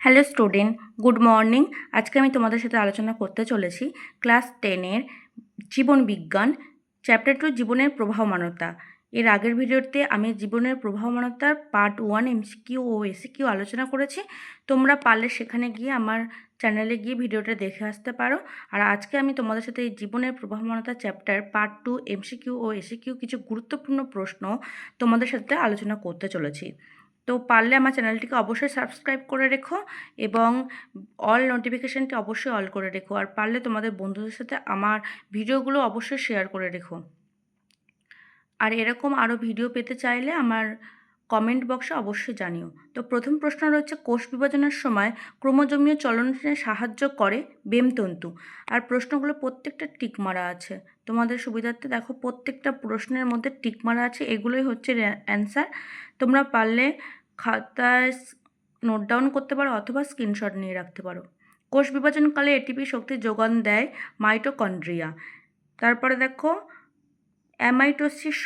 Hello student good morning আজকে আমি তোমাদের সাথে আলোচনা করতে চলেছি ক্লাস টেনের জীবন বিজ্ঞান চ্যাপ্টার টু জীবনের প্রবাহমানতা। এর আগের ভিডিওতে আমি জীবনের প্রবাহমানতার পার্ট ওয়ান এমসিকিউ ও এসিকিউ আলোচনা করেছি। তোমরা পারলে সেখানে গিয়ে আমার চ্যানেলে গিয়ে ভিডিওটা দেখে আসতে পারো। আর আজকে আমি তোমাদের সাথে এই জীবনের প্রবাহমানতা চ্যাপ্টার পার্ট টু এমসিকিউ ও এসিকিউ কিছু গুরুত্বপূর্ণ প্রশ্ন তোমাদের সাথে আলোচনা করতে চলেছি। তো পারলে আমার চ্যানেলটিকে অবশ্যই সাবস্ক্রাইব করে রেখো এবং অল নোটিফিকেশানটি অবশ্যই অল করে রেখো। আর পারলে তোমাদের বন্ধুদের সাথে আমার ভিডিওগুলো অবশ্যই শেয়ার করে রেখো। আর এরকম আরও ভিডিও পেতে চাইলে আমার কমেন্ট বক্সে অবশ্যই জানিও। তো প্রথম প্রশ্ন রয়েছে, কোষ বিভাজনের সময় ক্রোমোজমীয় চলনে সাহায্য করে বেমতন্তু? আর প্রশ্নগুলো প্রত্যেকটা টিক মারা আছে। তোমাদের সুবিধার্থে দেখো, প্রত্যেকটা প্রশ্নের মধ্যে টিক মারা আছে, এগুলোই হচ্ছে অ্যান্সার। তোমরা পারলে খাতায় নোট ডাউন করতে পারো অথবা স্ক্রিনশট নিয়ে রাখতে পারো। কোষ বিভাজনকালে এটিপি শক্তির যোগান দেয় মাইটোকন্ড্রিয়া তারপরে দেখো অ্যামাইটোসিস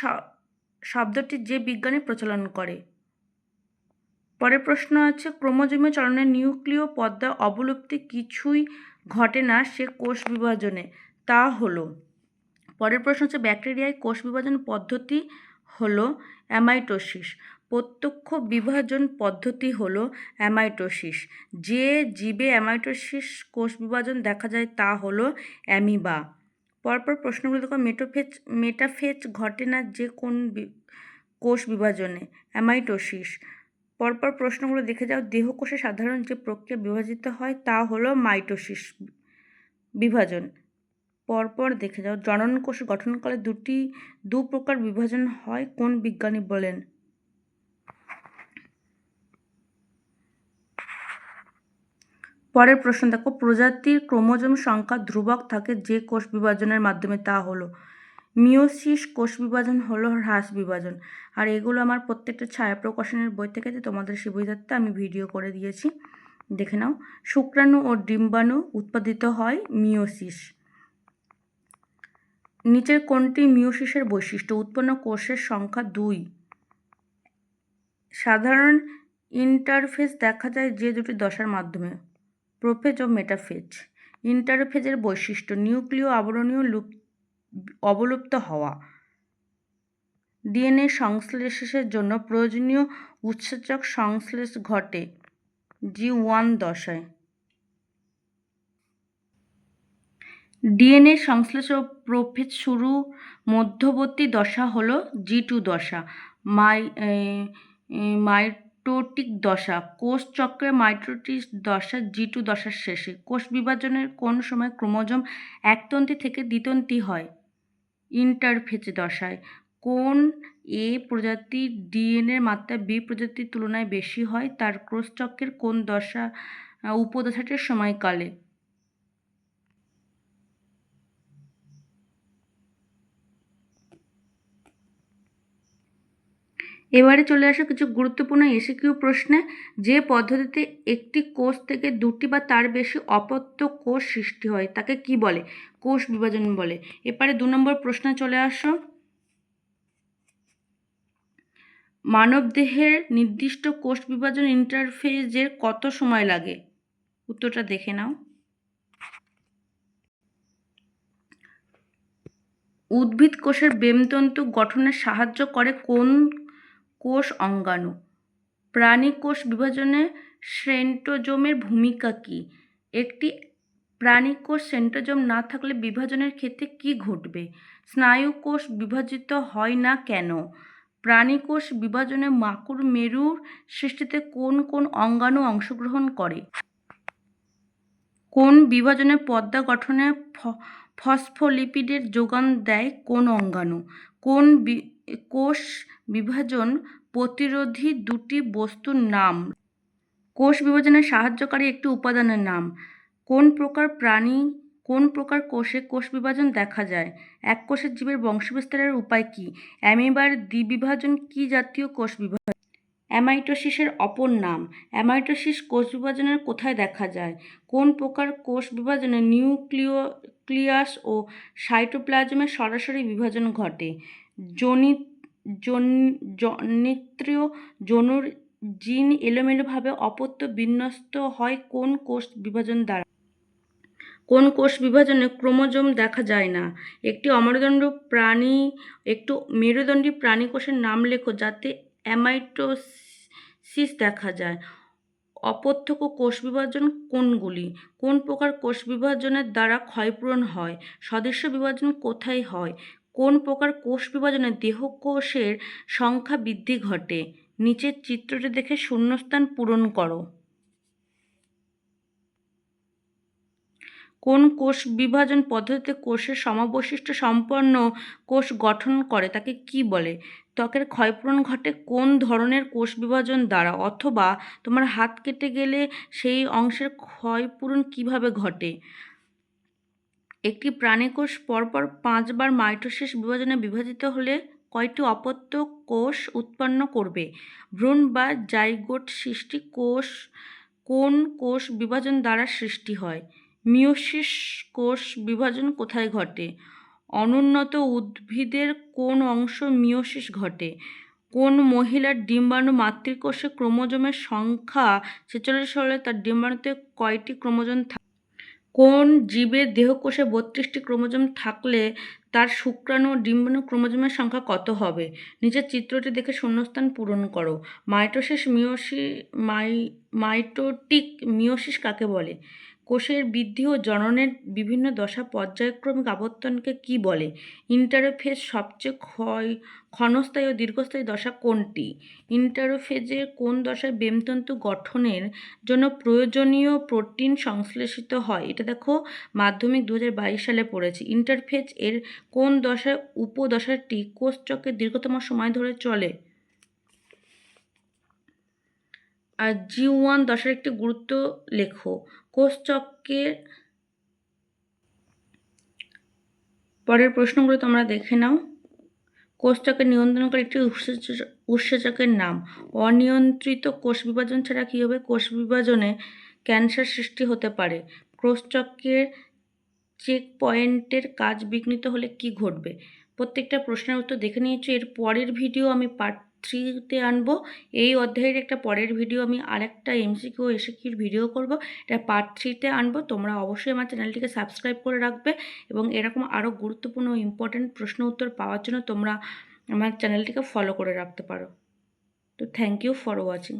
শব্দটি যে বিজ্ঞানী প্রচলন করে। পরের প্রশ্ন আছে ক্রোমোজোমীয় চলনের নিউক্লিয় পদ্মা অবলুপ্তি কিছুই ঘটে না সে কোষ বিভাজনে। তা হলো, পরের প্রশ্ন হচ্ছে, ব্যাকটেরিয়ায় কোষ বিভাজন পদ্ধতি হলো অ্যামাইটোসিস প্রত্যক্ষ বিভাজন পদ্ধতি হলো অ্যামাইটোসিস যে জীবে অ্যামাইটোসিস কোষ বিভাজন দেখা যায় তা হলো অ্যামিবা। পরপর প্রশ্নগুলো দেখো, মেটোফেজ, মেটাফেজ ঘটে না যে কোন কোষ বিভাজনে অ্যামাইটোসিস পরপর প্রশ্নগুলো দেখে যাও, দেহকোষে সাধারণ যে প্রক্রিয়া বিভাজিত হয় তা হলো মাইটোসিস বিভাজন। পরপর দেখে যাও, জনন কোষ গঠনকালে দুটি দু প্রকার বিভাজন হয়, কোন বিজ্ঞানী বলেন? পরের প্রশ্ন দেখো, প্রজাতির ক্রোমোজোম সংখ্যা ধ্রুবক থাকে যে কোষ বিভাজনের মাধ্যমে, তা হলো মিওসিস কোষ বিভাজন হলো হ্রাস বিভাজন। আর এগুলো আমার প্রত্যেকটা ছায়া প্রকাশনের বই থেকে তোমাদের সুবিধার্থে আমি ভিডিও করে দিয়েছি। দেখে নাও, শুক্রাণু ও ডিম্বাণু উৎপাদিত হয় মিওসিস নিচের কোনটি মিওসিসের বৈশিষ্ট্য? উৎপন্ন কোষের সংখ্যা দুই। সাধারণ ইন্টারফেস দেখা যায় যে দুটি দশার মাধ্যমে। প্রোফেজ ও মেটাফেজ। ইন্টারফেজের বৈশিষ্ট্য, নিউক্লিয় আবরণীয় লুপ অবলুপ্ত হওয়া। ডিএনএ সংশ্লেষের জন্য প্রয়োজনীয় উৎসেচক সংশ্লেষ ঘটে জি ওয়ান দশায়। ডিএনএ সংশ্লেষ ও প্রোফেজ শুরু মধ্যবর্তী দশা হলো জি টু দশা, মাই মাই মাইটোটিক দশা, কোষ চক্রে মাইটোটিক দশা জি টু দশার শেষে। কোষ বিভাজনের কোন সময় ক্রোমোজোম একতন্তি থেকে দ্বিতন্তি হয়? ইন্টারফেজ দশায়। কোন এ প্রজাতির ডিএনএর মাত্রা বি প্রজাতির তুলনায় বেশি হয়? তার ক্রোশচক্রের কোন দশা উপদশাটির সময়কালে? এবারে চলে আসে কিছু গুরুত্বপূর্ণ এসিকিউ প্রশ্নে, যে পদ্ধতিতে একটি কোষ থেকে দুটি বা তার বেশি অপত্য কোষ সৃষ্টি হয়, তাকে কি বলে? কোষ বিভাজন বলে। এবারে দু নম্বর প্রশ্নে চলে আসো। মানবদেহের নির্দিষ্ট কোষ বিভাজন ইন্টারফেজের কত সময় লাগে? উত্তরটা দেখে নাও। উদ্ভিদ কোষের বেমতন্তু গঠনে সাহায্য করে কোন কোষ অঙ্গাণু। প্রাণী কোষ বিভাজনে সেন্ট্রোজোমের ভূমিকা কী? একটি প্রাণী কোষ সেন্ট্রোজোম না থাকলে বিভাজনের ক্ষেত্রে কী ঘটবে? স্নায়ু কোষ বিভাজিত হয় না কেন? প্রাণী কোষ বিভাজনে মাকুর মেরুর সৃষ্টিতে কোন কোন অঙ্গাণু অংশগ্রহণ করে? কোন বিভাজনে পদ্মা গঠনে ফসফোলিপিডের যোগান দেয় কোন অঙ্গাণু? কোন কোষ বিভাজন প্রতিরোধী দুটি বস্তুর নাম? কোষ বিভাজনে সাহায্যকারী একটি উপাদানের নাম। কোন প্রকার প্রাণী, কোন প্রকার কোষে কোষ বিভাজন দেখা যায়? এক কোষের জীবের বংশবিস্তারের উপায় কী? অ্যামিবার দ্বিবিভাজন কী জাতীয় কোষ বিভাজন? অ্যামাইটোসিসের অপর নাম। অ্যামাইটোসিস কোষ বিভাজনের কোথায় দেখা যায়? কোন প্রকার কোষ বিভাজনে নিউক্লিও ক্লিয়াস ও সাইটোপ্লাজমের সরাসরি বিভাজন ঘটে? জনিত জনিত্রীয় জনুর জিন এলোমেলোভাবে অপত্য বিন্যস্ত হয় কোন কোষ বিভাজন দ্বারা? কোন কোষ বিভাজনে ক্রোমোজোম দেখা যায় না? একটি অমেরুদণ্ড প্রাণী, একটু মেরুদণ্ডী প্রাণী কোষের নাম লেখো যাতে অ্যামাইটোসিস দেখা যায়। অপত্যক কোষ বিভাজন কোনগুলি? কোন প্রকার কোষ বিভাজনের দ্বারা ক্ষয়পূরণ হয়? সদস্য বিভাজন কোথায় হয়? কোন প্রকার কোষ বিভাজনে দেহ কোষের সংখ্যা বৃদ্ধি ঘটে? নিচের চিত্রটি দেখে শূন্যস্থান পূরণ করো। কোন কোষ বিভাজন পদ্ধতিতে কোষের সমবৈশিষ্ট্য সম্পন্ন কোষ গঠন করে, তাকে কি বলে? ত্বকের ক্ষয়পূরণ ঘটে কোন ধরনের কোষ বিভাজন দ্বারা? অথবা তোমার হাত কেটে গেলে সেই অংশের ক্ষয়পূরণ কীভাবে ঘটে? একটি প্রাণীকোষ পরপর পাঁচবার মাইটোসিস বিভাজনে বিভাজিত হলে কয়টি অপত্য কোষ উৎপন্ন করবে? ভ্রূণ বা জাইগোট সৃষ্টি কোষ কোন কোষ বিভাজন দ্বারা সৃষ্টি হয়? মিওসিস কোষ বিভাজন কোথায় ঘটে? অনুন্নত উদ্ভিদের কোন অংশ মিওসিস ঘটে? কোন মহিলার ডিম্বাণু মাতৃকোষে ক্রোমোজোমের সংখ্যা ছেচল্লিশ হলে তার ডিম্বাণুতে কয়টি ক্রোমোজোম থাকে? কোন জীবের দেহকোষে বত্রিশটি ক্রোমোজোম থাকলে তার শুক্রাণু ডিম্বাণু ক্রোমোজোমের সংখ্যা কত হবে? নিচের চিত্রটি দেখে শূন্যস্থান পূরণ করো। মাইটোসিস মিওসি মাই মাইটোটিক মিওসিস কাকে বলে? কোষের বৃদ্ধি ও জননের বিভিন্ন দশা পর্যায়ক্রমিক আবর্তনকে কি বলে? ইন্টারোফেজ সবচেয়ে ক্ষয়, ক্ষণস্থায়ী ও দীর্ঘস্থায়ী দশা কোনটি? ইন্টারোফেজের কোন দশায় বেমতন্তু গঠনের জন্য প্রয়োজনীয় প্রোটিন সংশ্লেষিত হয়? এটা দেখো, মাধ্যমিক দু হাজার বাইশ সালে পড়েছি। ইন্টারফেজ এর কোন দশায় উপদশাটি কোষ চক্রের দীর্ঘতম সময় ধরে চলে? আর জি ওয়ান দশার একটি গুরুত্ব লেখো। কোষ চক্রের পরের প্রশ্নগুলো তোমরা দেখে নাও। কোষটাকে নিয়ন্ত্রণ করে একটি উৎসেচকের নাম। অনিয়ন্ত্রিত কোষ বিভাজন ছাড়া কী হবে? কোষ বিভাজনে ক্যান্সার সৃষ্টি হতে পারে। কোষচক্রের চেক পয়েন্টের কাজ বিঘ্নিত হলে কি ঘটবে? প্রত্যেকটা প্রশ্নের উত্তর দেখে নিয়েছি। এর পরের ভিডিও আমি পার্ট থ্রিতে আনব। এই অধ্যায়ের একটা পরের ভিডিও আমি আরেকটা এমসিকিউ এসিকিউর ভিডিও করব। এটা পার্ট থ্রিতে আনব। তোমরা অবশ্যই আমার চ্যানেলটিকে সাবস্ক্রাইব করে রাখবে এবং এরকম আরও গুরুত্বপূর্ণ ইম্পর্ট্যান্ট প্রশ্ন উত্তর পাওয়ার জন্য তোমরা আমার চ্যানেলটিকে ফলো করে রাখতে পারো। তো থ্যাংক ইউ ফর ওয়াচিং